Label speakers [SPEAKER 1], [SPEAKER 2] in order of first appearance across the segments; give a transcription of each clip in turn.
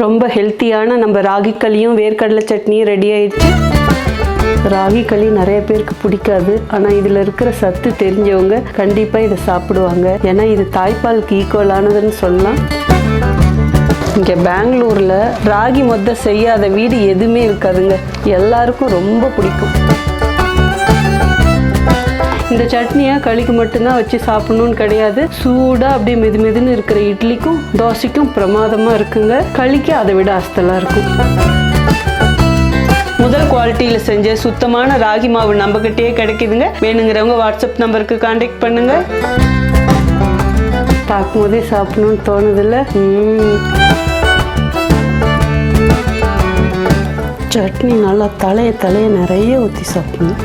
[SPEAKER 1] ரொம்ப ஹெல்த்தியான நம்ம ராகிக்களியும் வேர்க்கடலை சட்னியும் ரெடி ஆயிடுச்சு. ராகி களி நிறைய பேருக்கு பிடிக்காது. ஆனால் இதில் இருக்கிற சத்து தெரிஞ்சவங்க கண்டிப்பாக இதை சாப்பிடுவாங்க. ஏன்னா இது தாய்ப்பாலுக்கு ஈக்குவலானதுன்னு சொல்லலாம். இங்கே பெங்களூரில் ராகி மொத்த செய்யாத வீடு எதுவுமே இருக்காதுங்க. எல்லாருக்கும் ரொம்ப பிடிக்கும். இந்த சட்னியை களிக்கு மட்டும்தான் வச்சு சாப்பிடணும்னு கிடையாது. சூடாக அப்படியே மெது மெதுன்னு இருக்கிற இட்லிக்கும் தோசைக்கும் பிரமாதமாக இருக்குங்க. களிக்கு அதை விட அஸ்தலாக இருக்கும். முதல் குவாலிட்டியில் செஞ்ச சுத்தமான ராகி மாவு நம்மக்கிட்டே கிடைக்குதுங்க. வேணுங்கிறவங்க வாட்ஸ்அப் நம்பருக்கு காண்டாக்ட் பண்ணுங்க. பார்க்கும்போதே சாப்பிடணும்னு தோணுதில்ல. சட்னி நல்லா தலையை தலையை நிறைய ஊற்றி சாப்பிடணும்.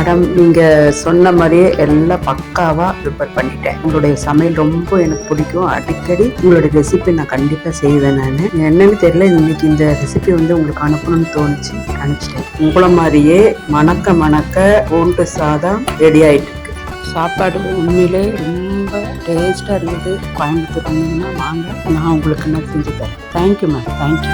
[SPEAKER 2] மேடம் நீங்க சொன்ன மாதிரியே எல்லாம் பக்காவா ப்ரிப்பேர் பண்ணிட்டேன். உங்களுடைய சமையல் ரொம்ப எனக்கு பிடிக்கும். அடிக்கடி உங்களுடைய ரெசிபி நான் கண்டிப்பா செய்வேன் நான். என்னன்னு தெரியல இன்னைக்கு இந்த ரெசிபி வந்து உங்களுக்கு அனுப்பணும்னு தோணுச்சு. அனுப்பிச்சிட்டேன் உங்களை மாதிரியே மணக்க மணக்க ஓண்டு சாதம் ரெடி ஆயிட்டு இருக்கு. சாப்பாடு உண்மையிலே ரொம்ப டேஸ்டா இருந்தது. கோயம்புத்தூர் வந்தீங்கன்னா வாங்க நான் உங்களுக்கு என்ன செஞ்சு தரேன். தேங்க்யூ மேம் தேங்க்யூ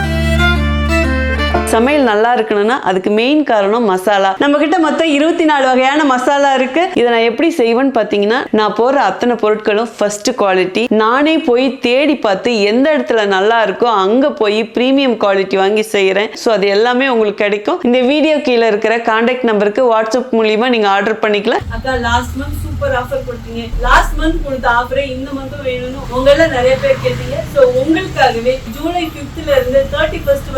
[SPEAKER 1] சமையல் நல்லா இருக்கணும்னா அதுக்கு மெயின் காரணம் மசாலா. நம்ம கிட்ட மொத்தம் இருபத்தி நாலு வகையான மசாலா இருக்கு. இதை நான் எப்படி செய்வேன்னு பார்த்தீங்கன்னா நான் போடுற அத்தனை பொருட்களும் ஃபர்ஸ்ட் குவாலிட்டி நானே போய் தேடி பார்த்து எந்த இடத்துல நல்லா இருக்கோ அங்க போய் ப்ரீமியம் குவாலிட்டி வாங்கி செய்யறேன் ஸோ அது எல்லாமே உங்களுக்கு கிடைக்கும். இந்த வீடியோ கீழே இருக்கிற கான்டாக்ட் நம்பருக்கு வாட்ஸ்அப் மூலியமா நீங்க ஆர்டர் பண்ணிக்கலாம்.
[SPEAKER 3] அக்கா லாஸ்ட் மந்த் சூப்பர் ஆஃபர் கொடுத்தீங்க. லாஸ்ட் மந்த் கொடுத்த ஆஃபரே இந்த மந்த்தும் வேணும்னு உங்கள நிறைய பேர் கேட்டீங்க. ஸோ உங்களுக்காகவே ஜூலை ஃபிஃப்த்ல இருந்து thirty first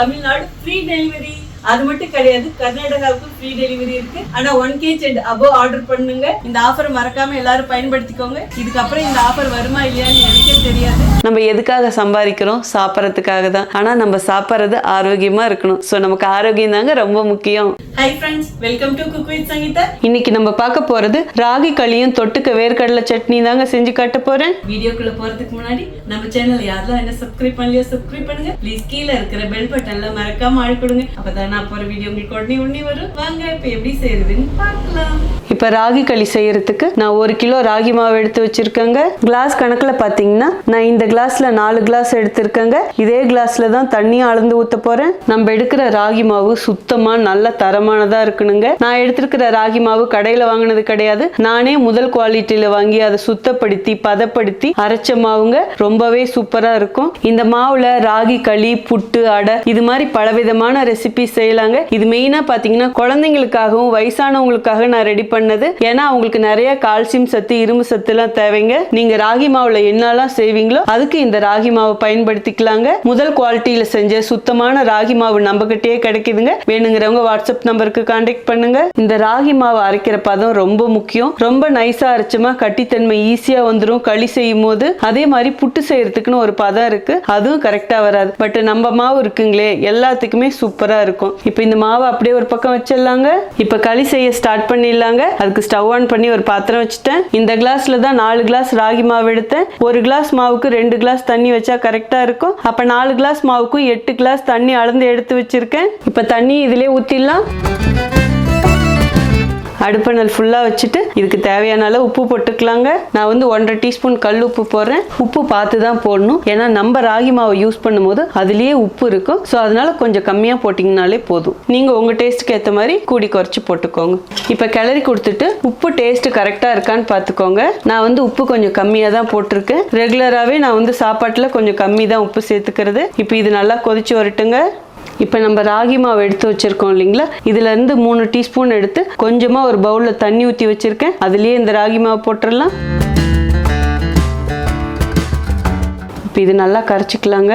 [SPEAKER 3] Tamil Nadu free delivery அது மட்டும் கிடையாது கர்நாடகாவுக்கும் ஃப்ரீ டெலிவரி இருக்கு. ஆனா one KG and above order பண்ணுங்க. இந்த ஆஃபர் மறக்காம எல்லாரும் பயன்படுத்திக்கோங்க. இதுக்கப்புறம் இந்த ஆஃபர் வருமா இல்லையான்னு எனக்கே தெரியாது.
[SPEAKER 1] நம்ம எதுக்காக சம்பாதிக்கிறோம்? சாப்பிட்றதுக்காக தான். ஆனா நம்ம சாப்பிட்றது ஆரோக்கியமா இருக்கணும். ஸோ நமக்கு ஆரோக்கியம் தாங்க ரொம்ப முக்கியம்.
[SPEAKER 3] Hi friends welcome to cook with Sangeetha
[SPEAKER 1] இன்னைக்கு நம்ம பார்க்க போறது ராகி களியும் தொட்டுக்க வேர்க்கடலை சட்னி தாங்க செஞ்சு காட்ட போறேன்.
[SPEAKER 3] வீடியோக்குள்ள போறதுக்கு முன்னாடி நம்ம சேனல் யாரெல்லாம் என்ன சப்ஸ்கிரைப் பண்ணலையோ சப்ஸ்கிரைப் பண்ணுங்க. ப்ளீஸ் கீழே இருக்கிற பெல் பட்டன்ல மறக்காம ஆள் கொடுங்க. அப்பதான் நான் போற வீடியோ உங்களுக்கு உடனே உடனே வரும். வாங்க இப்ப எப்படி செய்யறதுன்னு பார்க்கலாம்.
[SPEAKER 1] இப்போ ராகி களி செய்யறதுக்கு நான் ஒரு கிலோ ராகி மாவு எடுத்து வச்சிருக்கேங்க. கிளாஸ் கணக்கில் பார்த்தீங்கன்னா நான் இந்த கிளாஸ்ல நாலு கிளாஸ் எடுத்திருக்கேங்க. இதே கிளாஸ்ல தான் தண்ணியும் அளந்து ஊற்ற போறேன். நம்ம எடுக்கிற ராகி மாவு சுத்தமா நல்ல தரமானதா இருக்கணுங்க. நான் எடுத்திருக்கிற ராகி மாவு கடையில் வாங்கினது கிடையாது. நானே முதல் குவாலிட்டியில வாங்கி அதை சுத்தப்படுத்தி பதப்படுத்தி அரைச்ச மாவுங்க ரொம்ப ரொம்பவே சூப்பரா இருக்கும். இந்த மாவுல ராகி களி புட்டு அடை இது மாதிரி பலவிதமான ரெசிபி செய்யலாங்க. இது மெயினா பாத்தீங்கன்னா குழந்தைங்களுக்காகவும் வயசானவங்களுக்காக நான் ரெடி பண்ணது. ஏன்னா அவங்களுக்கு நிறைய கால்சியம் சத்து இரும்பு சத்து எல்லாம் தேவைங்க. நீங்க ராகி மாவுல என்னெல்லாம் செய்வீங்களோ அதுக்கு இந்த ராகி மாவை பயன்படுத்திக்கலாங்க. முதல் குவாலிட்டியில செஞ்ச சுத்தமான ராகி மாவு நம்ம கிட்டயே கிடைக்குதுங்க. வேணுங்கிறவங்க வாட்ஸ்அப் நம்பருக்கு கான்டாக்ட் பண்ணுங்க. இந்த ராகி மாவு அரைக்கிற பதம் ரொம்ப முக்கியம். ரொம்ப நைஸா அரைச்சோமா கட்டித்தன்மை ஈஸியா வந்துடும் களி செய்யும் போது அதே மாதிரி புட்டு செய்யறதுக்குன்னு ஒரு பதம் இருக்கு. அதுவும் கரெக்டா வராது. பட் நம்ம மாவு இருக்குங்களே எல்லாத்துக்குமே சூப்பரா இருக்கும். இப்போ இந்த மாவை அப்படியே ஒரு பக்கம் வச்சிடலாங்க. இப்போ களி செய்ய ஸ்டார்ட் பண்ணிடலாங்க. அதுக்கு ஸ்டவ் ஆன் பண்ணி ஒரு பாத்திரம் வச்சுட்டேன். இந்த கிளாஸ்ல தான் நாலு கிளாஸ் ராகி மாவு எடுத்தேன். ஒரு கிளாஸ் மாவுக்கு ரெண்டு கிளாஸ் தண்ணி வச்சா கரெக்டா இருக்கும். அப்ப நாலு கிளாஸ் மாவுக்கும் எட்டு கிளாஸ் தண்ணி அளந்து எடுத்து வச்சிருக்கேன். இப்போ தண்ணி இதிலே ஊத்திடலாம். அடுப்பணல் ஃபுல்லாக வச்சுட்டு இதுக்கு தேவையான அளவு உப்பு போட்டுக்கலாங்க. நான் வந்து ஒன்றரை டீஸ்பூன் கல் உப்பு போடுறேன். உப்பு பார்த்து தான் போடணும். ஏன்னா நம்ம ராகி மாவை யூஸ் பண்ணும்போது அதுலேயே உப்பு இருக்கும். ஸோ அதனால கொஞ்சம் கம்மியாக போட்டிங்கனாலே போதும். நீங்கள் உங்கள் டேஸ்ட்டுக்கு ஏற்ற மாதிரி கூடி குறைச்சி போட்டுக்கோங்க. இப்போ கிளறி கொடுத்துட்டு உப்பு டேஸ்ட்டு கரெக்டாக இருக்கான்னு பார்த்துக்கோங்க. நான் வந்து உப்பு கொஞ்சம் கம்மியாக தான் போட்டிருக்கேன் ரெகுலராகவே நான் வந்து சாப்பாட்டில் கொஞ்சம் கம்மி தான் உப்பு சேர்த்துக்கிறது. இப்போ இது நல்லா கொதிச்சு வரட்டுங்க. இப்போ நம்ம ராகி மாவு எடுத்து வச்சிருக்கோம் இல்லைங்களா? இதுல இருந்து மூணு டீஸ்பூன் எடுத்து கொஞ்சமா ஒரு பவுல்ல தண்ணி ஊற்றி வச்சிருக்கேன். அதுலயே இந்த ராகி மாவு போட்டுடலாம் இப்போ இது நல்லா கரைச்சிக்கலாங்க.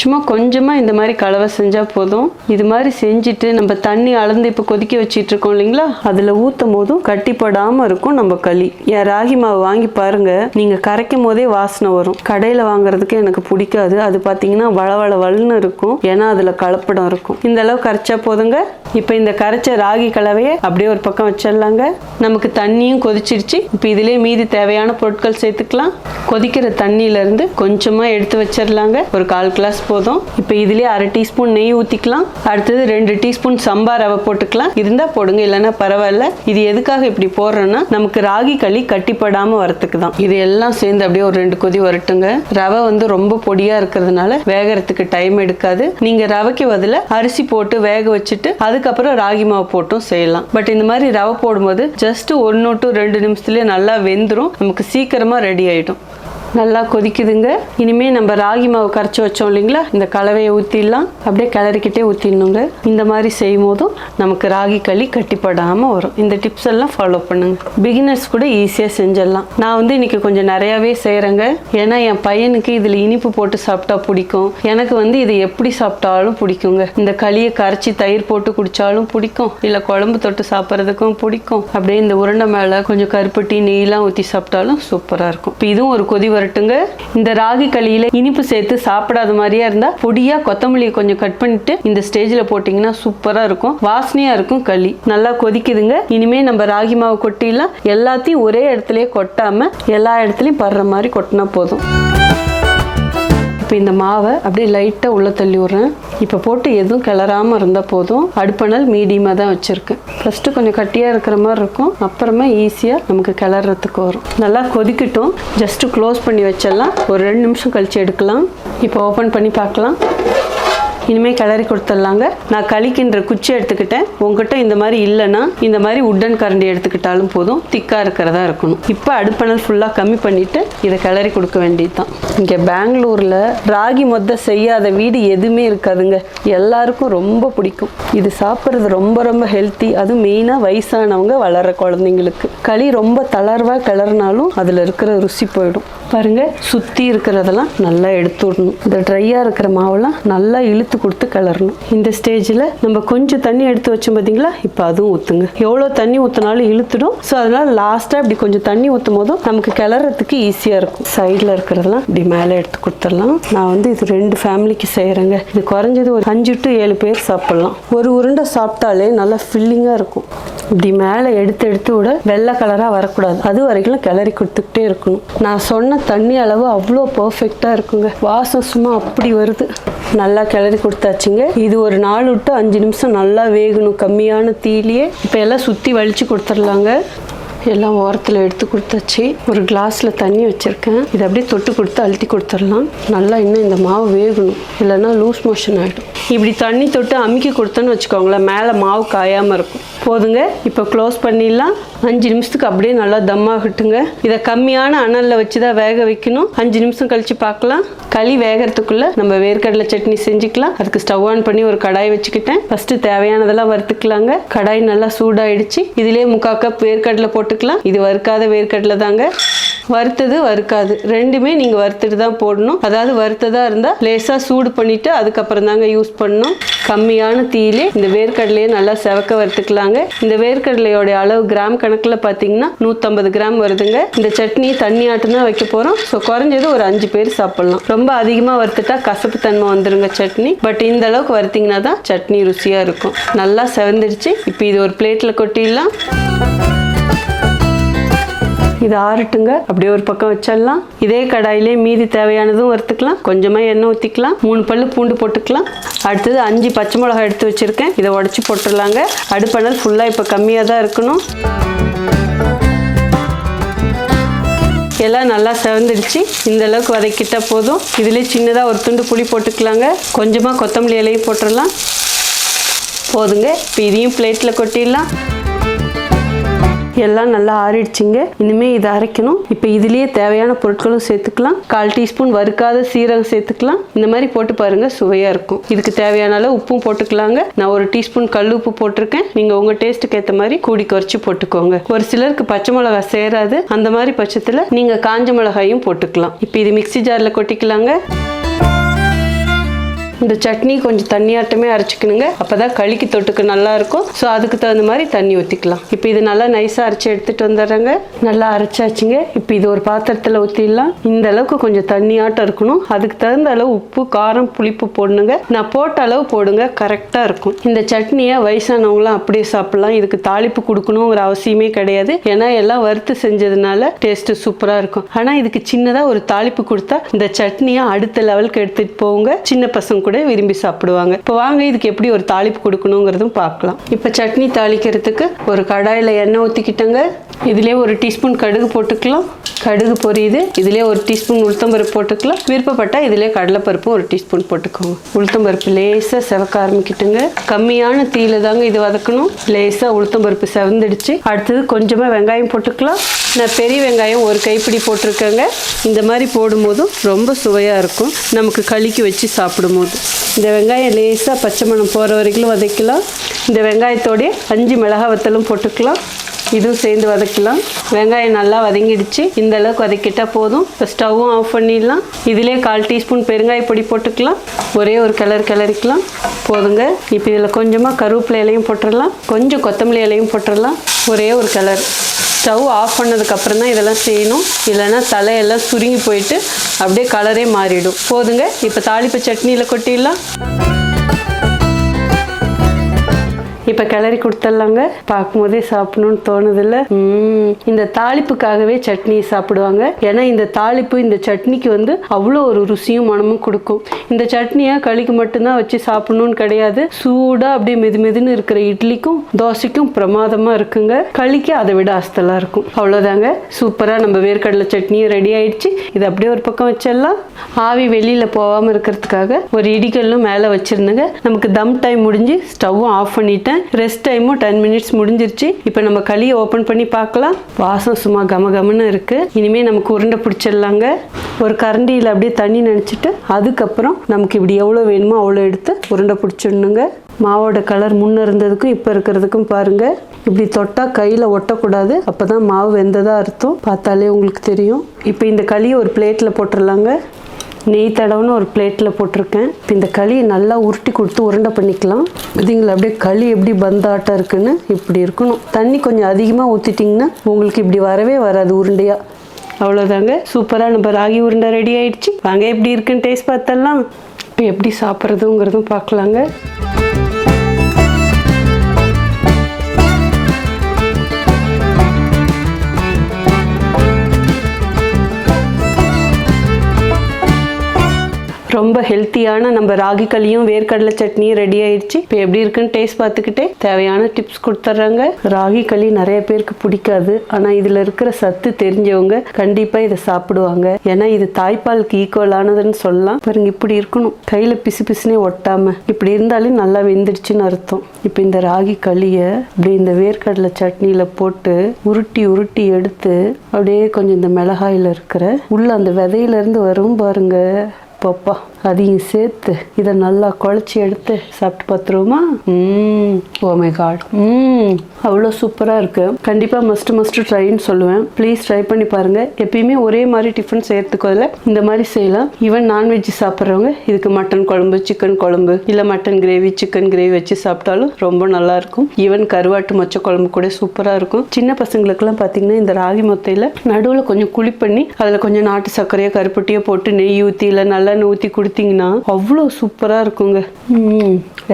[SPEAKER 1] சும்மா கொஞ்சமாக இந்த மாதிரி கலவை செஞ்சால் போதும். இது மாதிரி செஞ்சுட்டு நம்ம தண்ணி அளந்து இப்போ கொதிக்க வச்சிட்டு இருக்கோம் இல்லைங்களா? அதில் ஊற்றும் போதும் கட்டிப்படாமல் இருக்கும் நம்ம களி. என் ராகி மாவு வாங்கி பாருங்கள் நீங்கள் கரைக்கும் போதே வாசனை வரும். கடையில் வாங்குறதுக்கு எனக்கு பிடிக்காது. அது பார்த்தீங்கன்னா வளவள வளன்னு இருக்கும். ஏன்னா அதில் கலப்படம் இருக்கும். இந்த அளவு கரைச்சா போதுங்க. இப்போ இந்த கரைச்ச ராகி கலவையை அப்படியே ஒரு பக்கம் வச்சிடலாங்க. நமக்கு தண்ணியும் கொதிச்சிருச்சு. இப்போ இதிலே மீதி தேவையான பொருட்கள் சேர்த்துக்கலாம். கொதிக்கிற தண்ணியிலேருந்து கொஞ்சமாக எடுத்து வச்சிடலாங்க. ஒரு கால் கிளாஸ் போதும். இப்போ இதுலேயே அரை டீஸ்பூன் நெய் ஊற்றிக்கலாம் அடுத்தது ரெண்டு டீஸ்பூன் சம்பா ரவை போட்டுக்கலாம். இருந்தால் போடுங்க இல்லைன்னா பரவாயில்ல. இது எதுக்காக இப்படி போடுறோன்னா நமக்கு ராகி களி கட்டிப்படாமல் வரத்துக்கு தான். இது எல்லாம் சேர்ந்து அப்படியே ஒரு ரெண்டு கொதி வரட்டுங்க. ரவை வந்து ரொம்ப பொடியாக இருக்கிறதுனால வேகறதுக்கு டைம் எடுக்காது. நீங்கள் ரவைக்கு பதிலாக அரிசி போட்டு வேக வச்சுட்டு அதுக்கப்புறம் ராகி மாவு போட்டும் செய்யலாம். பட் இந்த மாதிரி ரவை போடும்போது ஜஸ்ட் ஒன்று டு ரெண்டு நிமிஷத்துலேயே நல்லா வெந்துடும் நமக்கு சீக்கிரமாக ரெடி ஆகிடும் நல்லா கொதிக்குதுங்க. இனிமே நம்ம ராகி மாவு கரைச்சி வச்சோம் இல்லைங்களா? இந்த கலவையை ஊற்றிடலாம் அப்படியே கிளறிக்கிட்டே ஊற்றிடணுங்க இந்த மாதிரி செய்யும் போதும் நமக்கு ராகி களி கட்டிப்படாமல் வரும். இந்த டிப்ஸ் எல்லாம் ஃபாலோ பண்ணுங்க. பிகினர்ஸ் கூட ஈஸியாக செஞ்சிடலாம். நான் வந்து இன்னைக்கு கொஞ்சம் நிறையாவே செய்கிறேங்க ஏன்னா என் பையனுக்கு இதில் இனிப்பு போட்டு சாப்பிட்டா பிடிக்கும். எனக்கு வந்து இதை எப்படி சாப்பிட்டாலும் பிடிக்குங்க. இந்த களியை கரைச்சி தயிர் போட்டு குடித்தாலும் பிடிக்கும். இல்லை குழம்பு தொட்டு சாப்பிட்றதுக்கும் பிடிக்கும். அப்படியே இந்த உருண்டை மேலே கொஞ்சம் கருப்பட்டி நெய்லாம் ஊற்றி சாப்பிட்டாலும் சூப்பராக இருக்கும். இப்போ இதுவும் ஒரு கொதி வரட்டுங்க. இந்த ராகி களியில இனிப்பு சேர்த்து சாப்பிடாத மாதிரியா இருந்தா பொடியா கொத்தமல்லியை கொஞ்சம் கட் பண்ணிட்டு இந்த ஸ்டேஜில் போட்டிங்கன்னா சூப்பரா இருக்கும். வாசனையா இருக்கும் களி. நல்லா கொதிக்குதுங்க. இனிமே நம்ம ராகி மாவு கொட்டிடலாம். எல்லாத்தையும் ஒரே இடத்துலயே கொட்டாம எல்லா இடத்துலயும் படுற மாதிரி கொட்டினா போதும். இப்போ இந்த மாவை அப்படியே லைட்டாக உள்ளே தள்ளி விட்றேன். இப்போ போட்டு எதுவும் கிளறாமல் இருந்தால் போதும். அடுப்பணல் மீடியமாக தான் வச்சுருக்கேன். ஃபஸ்ட்டு கொஞ்சம் கட்டியாக இருக்கிற மாதிரி இருக்கும். அப்புறமா ஈஸியாக நமக்கு கிளறதுக்கு வரும். நல்லா கொதிக்கட்டும். ஜஸ்ட்டு க்ளோஸ் பண்ணி வச்சிடலாம். ஒரு ரெண்டு நிமிஷம் கழித்து எடுக்கலாம். இப்போ ஓப்பன் பண்ணி பார்க்கலாம். இனிமேல் கிளறி கொடுத்துடலாங்க. நான் களிக்கின்ற குச்சி எடுத்துக்கிட்டேன். உங்ககிட்ட இந்த மாதிரி இல்லைன்னா இந்த மாதிரி உட்டன் கரண்டி எடுத்துக்கிட்டாலும் போதும். திக்காக இருக்கிறதா இருக்கணும். இப்போ அடுப்பணல் ஃபுல்லாக கம்மி பண்ணிவிட்டு இதை கிளறி கொடுக்க வேண்டியது தான் இங்கே பெங்களூரில் ராகி மொத்த செய்யாத வீடு எதுவுமே இருக்காதுங்க. எல்லாருக்கும் ரொம்ப பிடிக்கும். இது சாப்பிட்றது ரொம்ப ரொம்ப ஹெல்த்தி அதுவும் மெயினாக வயசானவங்க வளர்கிற குழந்தைங்களுக்கு. களி ரொம்ப தளர்வாக கிளறினாலும் அதில் இருக்கிற ருசி போயிடும். பாருங்க சுற்றி இருக்கிறதெல்லாம் நல்லா எடுத்து விடணும். இந்த ட்ரையாக இருக்கிற மாவெல்லாம் நல்லா இழுத்து கொடுத்து கிளறணும். இந்த ஸ்டேஜில் நம்ம கொஞ்சம் தண்ணி எடுத்து வச்சோம் பார்த்தீங்களா இப்போ அதுவும் ஊற்றுங்க எவ்வளோ தண்ணி ஊற்றினாலும் இழுத்துடும். ஸோ அதனால் லாஸ்ட்டாக இப்படி கொஞ்சம் தண்ணி ஊற்றும் போதும் நமக்கு கிளறதுக்கு ஈஸியாக இருக்கும். சைடில் இருக்கிறதெல்லாம் இப்படி மேலே எடுத்து கொடுத்துடலாம். நான் வந்து இது ரெண்டு ஃபேமிலிக்கு செய்கிறேங்க இது குறைஞ்சது ஒரு அஞ்சு டு ஏழு பேர் சாப்பிட்லாம். ஒரு உருண்டை சாப்பிட்டாலே நல்லா ஃபில்லிங்காக இருக்கும். இப்படி மேலே எடுத்து எடுத்து விட வெள்ளை கலராக வரக்கூடாது. அது வரைக்கும் கிளறி கொடுத்துக்கிட்டே இருக்கணும். நான் சொன்ன தண்ணி அளவு அவ்வளோ பர்ஃபெக்டாக இருக்குங்க. வாசம் சும்மா அப்படி வருது. நல்லா கிளறி கொடுத்தாச்சுங்க. இது ஒரு நாலு விட்டு அஞ்சு நிமிஷம் நல்லா வேகணும். கம்மியான தீலியே இப்போ எல்லாம் சுற்றி வலிச்சு கொடுத்துர்லாங்க எல்லாம் ஓரத்தில் எடுத்து கொடுத்தாச்சு. ஒரு கிளாஸில் தண்ணி வச்சுருக்கேன். இதை அப்படியே தொட்டு கொடுத்து அழுத்தி கொடுத்துடலாம். நல்லா இன்னும் இந்த மாவு வேகணும். இல்லைன்னா லூஸ் மோஷன் ஆகிடும் இப்படி தண்ணி தொட்டு அமுக்கி கொடுத்தோன்னு வச்சுக்கோங்களேன் மேலே மாவு காயாமல் இருக்கும். போதுங்க இப்போ க்ளோஸ் பண்ணிடலாம். அஞ்சு நிமிஷத்துக்கு அப்படியே நல்லா தம்மாகட்டுங்க இதை கம்மியான அனலில் வச்சு தான் வேக வைக்கணும். அஞ்சு நிமிஷம் கழித்து பார்க்கலாம். களி வேகறதுக்குள்ளே நம்ம வேர்க்கடலை சட்னி செஞ்சுக்கலாம். அதுக்கு ஸ்டவ் ஆன் பண்ணி ஒரு கடாய் வச்சுக்கிட்டேன். ஃபஸ்ட்டு தேவையானதெல்லாம் வறுத்துக்கலாங்க. கடாய் நல்லா சூடாயிடுச்சு. இதுலேயே முக்கால் கப் வேர்க்கடலை போட்டுக்கலாம். இது வறுக்காத வேர்க்கடலை தாங்க வறுத்தது வறுக்காது. ரெண்டுமே நீங்கள் வறுத்துட்டு தான் போடணும். அதாவது வறுத்ததாக இருந்தால் லேசாக சூடு பண்ணிவிட்டு அதுக்கப்புறம் தாங்க யூஸ் பண்ணணும். கம்மியான தீயிலே இந்த வேர்க்கடலையை நல்லா செவக்க வறுத்துக்கலாங்க. இந்த வேர்க்கடலையோட அளவு கிராம் கணக்கில் பார்த்தீங்கன்னா நூற்றம்பது கிராம் வருதுங்க. இந்த சட்னி தண்ணி ஆட்டு தான் வைக்க போகிறோம் ஸோ குறைஞ்சது ஒரு அஞ்சு பேர் சாப்பிட்லாம். ரொம்ப அதிகமாக வறுத்துட்டா கசப்பு தன்மை வந்துருங்க சட்னி. பட் இந்த அளவுக்கு வறுத்திங்கன்னா தான் சட்னி ருசியாக இருக்கும். நல்லா செவந்துருச்சு. இப்போ இது ஒரு பிளேட்டில் கொட்டிடலாம். இது ஆறட்டுங்க. அப்படியே ஒரு பக்கம் வச்சிடலாம். இதே கடாயிலே மீதி தேவையானதும் வறுத்துக்கலாம். கொஞ்சமாக எண்ணெய் ஊற்றிக்கலாம் மூணு பல்லு பூண்டு போட்டுக்கலாம். அடுத்தது அஞ்சு பச்சை மிளகாய் எடுத்து வச்சுருக்கேன். இதை உடச்சி போட்டுடலாங்க. அடுப்பணல் ஃபுல்லாக இப்போ கம்மியாக தான் இருக்கணும். எல்லாம் நல்லா செவந்துடுச்சு. இந்த அளவுக்கு வதக்கிட்டா போதும். இதுலேயே சின்னதாக ஒரு துண்டு புளி போட்டுக்கலாங்க. கொஞ்சமாக கொத்தமல்லி இலையும் போட்டுடலாம். போதுங்க. இப்போ இதையும் பிளேட்டில் கொட்டிடலாம். எல்லாம் நல்லா ஆறிடுச்சுங்க. இனிமேல் இதை அரைக்கணும். இப்போ இதுலேயே தேவையான பொருட்களும் சேர்த்துக்கலாம். கால் டீஸ்பூன் வறுக்காத சீரகம் சேர்த்துக்கலாம். இந்த மாதிரி போட்டு பாருங்க சுவையாக இருக்கும். இதுக்கு தேவையான அளவு உப்பும் போட்டுக்கலாங்க. நான் ஒரு டீஸ்பூன் கல் உப்பு போட்டிருக்கேன். நீங்கள் உங்கள் டேஸ்ட்டுக்கு ஏற்ற மாதிரி கூடி குறைச்சி போட்டுக்கோங்க. ஒரு சிலருக்கு பச்சை மிளகாய் சேராது. அந்த மாதிரி பட்சத்தில் நீங்கள் காஞ்ச மிளகாயும் போட்டுக்கலாம். இப்போ இது மிக்ஸி ஜாரில் கொட்டிக்கலாங்க. இந்த சட்னி கொஞ்சம் தண்ணியாட்டமே அரைச்சிக்கணுங்க. அப்பதான் களிக்கு தொட்டுக்கு நல்லா இருக்கும். ஸோ அதுக்கு தகுந்த மாதிரி தண்ணி ஊற்றிக்கலாம் இப்போ இது நல்லா நைஸாக அரைச்சி எடுத்துட்டு வந்துடுறேங்க. நல்லா அரைச்சாச்சுங்க. இப்போ இது ஒரு பாத்திரத்தில் ஊற்றிடலாம் இந்த அளவுக்கு கொஞ்சம் தண்ணியாட்டம் இருக்கணும். அதுக்கு தகுந்த அளவு உப்பு காரம் புளிப்பு போடணுங்க. நான் போட்ட அளவு போடுங்க. கரெக்டாக இருக்கும். இந்த சட்னியை வயசானவங்களாம் அப்படியே சாப்பிடலாம். இதுக்கு தாளிப்பு கொடுக்கணுங்கிற அவசியமே கிடையாது. ஏன்னா எல்லாம் வறுத்து செஞ்சதுனால டேஸ்ட்டு சூப்பராக இருக்கும். ஆனால் இதுக்கு சின்னதாக ஒரு தாளிப்பு கொடுத்தா இந்த சட்னியை அடுத்த லெவலுக்கு எடுத்துகிட்டு போங்க சின்ன பசங்க கூட விரும்பி சாப்பிடுவாங்க. இப்போ வாங்க இதுக்கு எப்படி ஒரு தாளிப்பு கொடுக்கணுங்கிறதும் பார்க்கலாம். இப்போ சட்னி தாளிக்கிறதுக்கு ஒரு கடாயில் எண்ணெய் ஊற்றிக்கிட்டோங்க இதுலேயே ஒரு டீஸ்பூன் கடுகு போட்டுக்கலாம். கடுகு பொரியுது. இதுலேயே ஒரு டீஸ்பூன் உளுத்தம்பருப்பு போட்டுக்கலாம். விருப்பப்பட்டால் இதுலேயே கடலைப்பருப்பும் ஒரு டீஸ்பூன் போட்டுக்கோங்க. உளுத்தம்பருப்பு லேசாக செவக்க ஆரம்பிக்கிட்டுங்க. கம்மியான தீயில தாங்க இது வதக்கணும். லேசாக உளுத்தம்பருப்பு செவந்துடுச்சு. அடுத்தது கொஞ்சமாக வெங்காயம் போட்டுக்கலாம். நான் பெரிய வெங்காயம் ஒரு கைப்பிடி போட்டிருக்கேங்க. இந்த மாதிரி போடும்போதும் ரொம்ப சுவையாக இருக்கும். நமக்கு கழுக்கி வச்சு சாப்பிடும்போது. இந்த வெங்காயம் லேசாக பச்சை மணம் போகிற வரைக்கும் வதக்கலாம். இந்த வெங்காயத்தோடைய அஞ்சு மிளகா வத்தலும் போட்டுக்கலாம். இதுவும் சேர்ந்து வதக்கலாம். வெங்காயம் நல்லா வதங்கிடுச்சு. இந்த அளவுக்கு வதக்கிட்டால் போதும். இப்போ ஸ்டவ்வும் ஆஃப் பண்ணிடலாம். இதிலே கால் டீஸ்பூன் பெருங்காய பொடி போட்டுக்கலாம். ஒரே ஒரு கிளறு கிளறிக்கலாம். போதுங்க. இப்போ இதில் கொஞ்சமாக கருவேப்பிலை இலையும் போட்டுடலாம். கொஞ்சம் கொத்தமல்லி இலையும் போட்டுடலாம். ஒரே ஒரு கிளறு. ஸ்டவ் ஆஃப் பண்ணதுக்கப்புறம் தான் இதெல்லாம் செய்யணும். இல்லைன்னா தலையெல்லாம் சுருங்கி போயிட்டு அப்படியே கலரே மாறிடும். போதுங்க இப்போ தாளிப்பு சட்னியில் கொட்டிடலாம். இப்போ கிளறி கொடுத்துடலாங்க. பார்க்கும்போதே சாப்பிடணும்னு தோணுதில்ல. இந்த தாளிப்புக்காகவே சட்னி சாப்பிடுவாங்க. ஏன்னா இந்த தாளிப்பு இந்த சட்னிக்கு வந்து அவ்வளோ ஒரு ருசியும் மனமும் கொடுக்கும். இந்த சட்னியை களிக்கு மட்டும்தான் வச்சு சாப்பிடணும்னு கிடையாது. சூடாக அப்படியே மெது மெதுன்னு இருக்கிற இட்லிக்கும் தோசைக்கும் பிரமாதமாக இருக்குங்க. களிக்கு அதை விட அஸ்தலாக இருக்கும். அவ்வளோதாங்க. சூப்பராக நம்ம வேர்க்கடலை சட்னியும் ரெடி ஆயிடுச்சு. இது அப்படியே ஒரு பக்கம் வச்சிடலாம். ஆவி வெளியில் போகாமல் இருக்கிறதுக்காக ஒரு இடிக்கல்லும் மேலே வச்சுருந்தேங்க. நமக்கு தம் டைம் முடிஞ்சு ஸ்டவ்வும் ஆஃப் பண்ணிட்டேன். ரெஸ்ட் டைமும் டென் மினிட்ஸ் முடிஞ்சிருச்சு. இப்போ நம்ம களியை ஓப்பன் பண்ணி பார்க்கலாம். வாசம் சும்மா கம கமன்னு இருக்கு. இனிமேல் நமக்கு உருண்டை பிடிச்சிடலாங்க. ஒரு கரண்டியில் அப்படியே தண்ணி நினச்சிட்டு அதுக்கப்புறம் நமக்கு இப்படி எவ்வளோ வேணுமோ அவ்வளோ எடுத்து உருண்டை பிடிச்சிடணுங்க. மாவோட கலர் முன்ன இருந்ததுக்கும் இப்போ இருக்கிறதுக்கும் பாருங்கள் இப்படி தொட்டால் கையில் ஒட்டக்கூடாது. அப்போ தான் மாவு வெந்ததாக அர்த்தம். பார்த்தாலே உங்களுக்கு தெரியும். இப்போ இந்த களியை ஒரு பிளேட்டில் போட்டுடலாங்க நெய் தடவுன்னு ஒரு பிளேட்டில் போட்டிருக்கேன். இப்போ இந்த களியை நல்லா உருட்டி கொடுத்து உருண்டை பண்ணிக்கலாம். பார்த்தீங்களா அப்படியே களி எப்படி பந்தாட்டம் இருக்குன்னு இப்படி இருக்கணும். தண்ணி கொஞ்சம் அதிகமாக ஊற்றிட்டிங்கன்னா உங்களுக்கு இப்படி வரவே வராது உருண்டையாக அவ்வளோதாங்க சூப்பராக நம்ம ராகி உருண்டை ரெடி ஆயிடுச்சு. வாங்க எப்படி இருக்குன்னு டேஸ்ட் பார்த்தலாம் இப்போ எப்படி சாப்பிட்றதுங்கிறதும் பார்க்கலாங்க. ரொம்ப ஹெல்த்தியான நம்ம ராகி களியும் வேர்க்கடலை சட்னியும் ரெடி ஆயிடுச்சு. இப்போ எப்படி இருக்குன்னு டேஸ்ட் பார்த்துக்கிட்டே தேவையான டிப்ஸ் கொடுத்துட்றாங்க. ராகி களி நிறைய பேருக்கு பிடிக்காது. ஆனால் இதில் இருக்கிற சத்து தெரிஞ்சவங்க கண்டிப்பாக இதை சாப்பிடுவாங்க. ஏன்னா இது தாய்ப்பாலுக்கு ஈக்குவலானதுன்னு சொல்லலாம். பாருங்க இப்படி இருக்கணும். கையில் பிசு பிசுனே ஒட்டாமல் இப்படி இருந்தாலே நல்லா வெந்துடுச்சுன்னு அர்த்தம். இப்போ இந்த ராகி களியை அப்படி இந்த வேர்க்கடலை சட்னியில் போட்டு உருட்டி உருட்டி எடுத்து அப்படியே கொஞ்சம் இந்த மிளகாயில் இருக்கிற உள்ள அந்த விதையிலேருந்து வரும் பாருங்க. 宝宝 அதையும் சேர்த்து இதை நல்லா குழச்சி எடுத்து சாப்பிட்டு பார்த்துருவோமா? ம் காட் ம் அவ்வளோ சூப்பராக இருக்குது கண்டிப்பாக மஸ்ட் மஸ்ட் ட்ரைன்னு சொல்லுவேன். ப்ளீஸ் ட்ரை பண்ணி பாருங்கள் எப்பயுமே ஒரே மாதிரி டிஃபன் செய்யறதுக்கு பதிலா இந்த மாதிரி செய்யலாம். ஈவன் நான்வெஜ் சாப்பிட்றவங்க இதுக்கு மட்டன் குழம்பு சிக்கன் குழம்பு இல்லை மட்டன் கிரேவி சிக்கன் கிரேவி வச்சு சாப்பிட்டாலும் ரொம்ப நல்லாயிருக்கும் ஈவன் கருவாட்டு மொச்சை குழம்பு கூட சூப்பராக இருக்கும். சின்ன பசங்களுக்குலாம் பார்த்தீங்கன்னா இந்த ராகி மொத்தையில் நடுவில் கொஞ்சம் குழி பண்ணி அதில் கொஞ்சம் நாட்டு சர்க்கரையோ கருப்பட்டியோ போட்டு நெய் ஊற்றி இல்லை நல்லெண்ணெய் ஊற்றி கொடுத்தீங்கன்னா அவ்வளோ சூப்பராக இருக்குங்க.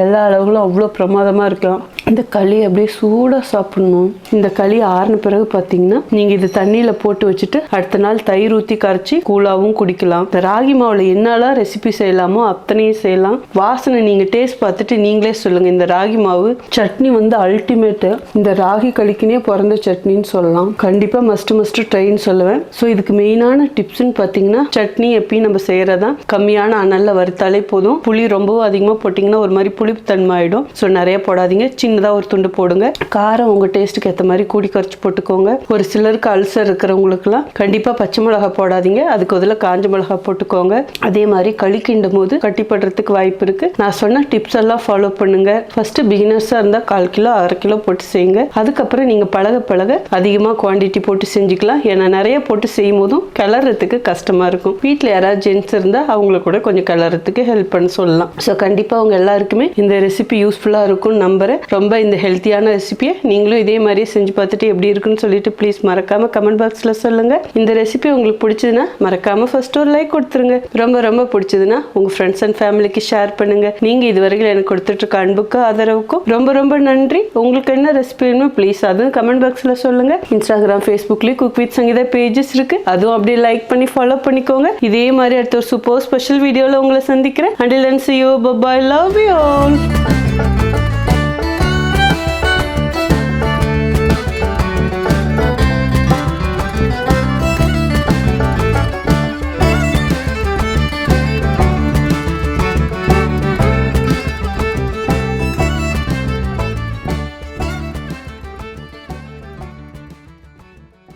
[SPEAKER 1] எல்லா அளவுகளும் அவ்வளோ பிரமாதமாக இருக்கலாம். இந்த களி அப்படியே சூடாக சாப்பிடணும். இந்த களி ஆறின பிறகு பார்த்தீங்கன்னா நீங்கள் இது தண்ணியில் போட்டு வச்சுட்டு அடுத்த நாள் தயிர் ஊற்றி கரைச்சி கூழாவும் குடிக்கலாம். இந்த ராகி மாவில் என்னெல்லாம் ரெசிபி செய்யலாமோ அத்தனையும் செய்யலாம். வாசனை நீங்கள் டேஸ்ட் பார்த்துட்டு நீங்களே சொல்லுங்கள் இந்த ராகி மாவு சட்னி வந்து அல்டிமேட்டு இந்த ராகி களிக்குனே பிறந்த சட்னின்னு சொல்லலாம். கண்டிப்பாக மஸ்ட் மஸ்ட் ட்ரைன்னு சொல்லுவேன். ஸோ இதுக்கு மெயினான டிப்ஸ்னு பார்த்தீங்கன்னா சட்னி எப்பயும் நம்ம செய்கிறதா கம்மியான அனலில் வறுத்தாலே போதும். புளி ரொம்பவும் அதிகமாக போட்டிங்கன்னா ஒரு மாதிரி புளிப்பு தன்மை ஆகிடும் ஸோ நிறைய போடாதீங்க. சின்ன ஏதாவது ஒரு துண்டு போடுங்க. காரம் உங்கள் டேஸ்ட்டுக்கு ஏற்ற மாதிரி கூடி குறைச்சி போட்டுக்கோங்க. ஒரு சிலருக்கு அல்சர் இருக்கிறவங்களுக்குலாம் கண்டிப்பாக பச்சை மிளகா போடாதீங்க. அதுக்கு அதில் காஞ்ச மிளகா போட்டுக்கோங்க. அதே மாதிரி களி கிண்டும் போது கட்டிப்படுறதுக்கு வாய்ப்பு இருக்கு. நான் சொன்ன டிப்ஸ் எல்லாம் ஃபாலோ பண்ணுங்க. ஃபர்ஸ்ட் பிகினர்ஸாக இருந்தால் கால் கிலோ அரை கிலோ போட்டு செய்யுங்க. அதுக்கப்புறம் நீங்கள் பழக பழக அதிகமாக குவாண்டிட்டி போட்டு செஞ்சுக்கலாம். ஏன்னா நிறைய போட்டு செய்யும் போதும் கிளறதுக்கு கஷ்டமாக இருக்கும். வீட்டில் யாராவது ஜென்ஸ் இருந்தால் அவங்கள கூட கொஞ்சம் கிளறதுக்கு ஹெல்ப் பண்ண சொல்லலாம். ஸோ கண்டிப்பாக அவங்க எல்லாருக்குமே இந்த ரெசிபி யூஸ்ஃபுல்லாக இருக்கும்னு நம்புறேன். ரொம்ப ரொம்ப இந்த ஹெல்த்தியான ரெசிபியை நீங்களும் இதே மாதிரியே செஞ்சு பார்த்துட்டு எப்படி இருக்குன்னு சொல்லிட்டு ப்ளீஸ் மறக்காம கமெண்ட் பாக்ஸில் சொல்லுங்க. இந்த ரெசிபி உங்களுக்கு பிடிச்சதுன்னா மறக்காம ஃபர்ஸ்ட் ஒரு லைக் கொடுத்துருங்க. ரொம்ப ரொம்ப பிடிச்சதுன்னா உங்க ஃப்ரெண்ட்ஸ் அண்ட் ஃபேமிலிக்கு ஷேர் பண்ணுங்க. நீங்க இது வரைக்கும் எனக்கு கொடுத்துட்டு இருக்க அன்புக்கும் ஆதரவுக்கும் ரொம்ப ரொம்ப நன்றி. உங்களுக்கு என்ன ரெசிபி வேணுமோ ப்ளீஸ் அதுவும் கமெண்ட் பாக்ஸில் சொல்லுங்க. இன்ஸ்டாகிராம் ஃபேஸ்புக்லேயும் குக் வித் சங்கீதா பேஜஸ் இருக்கு. அதுவும் அப்படியே லைக் பண்ணி ஃபாலோ பண்ணிக்கோங்க. இதே மாதிரி அடுத்த ஒரு சூப்பர் ஸ்பெஷல் வீடியோவில் உங்களை சந்திக்கிறேன். Until and see you bye bye love you all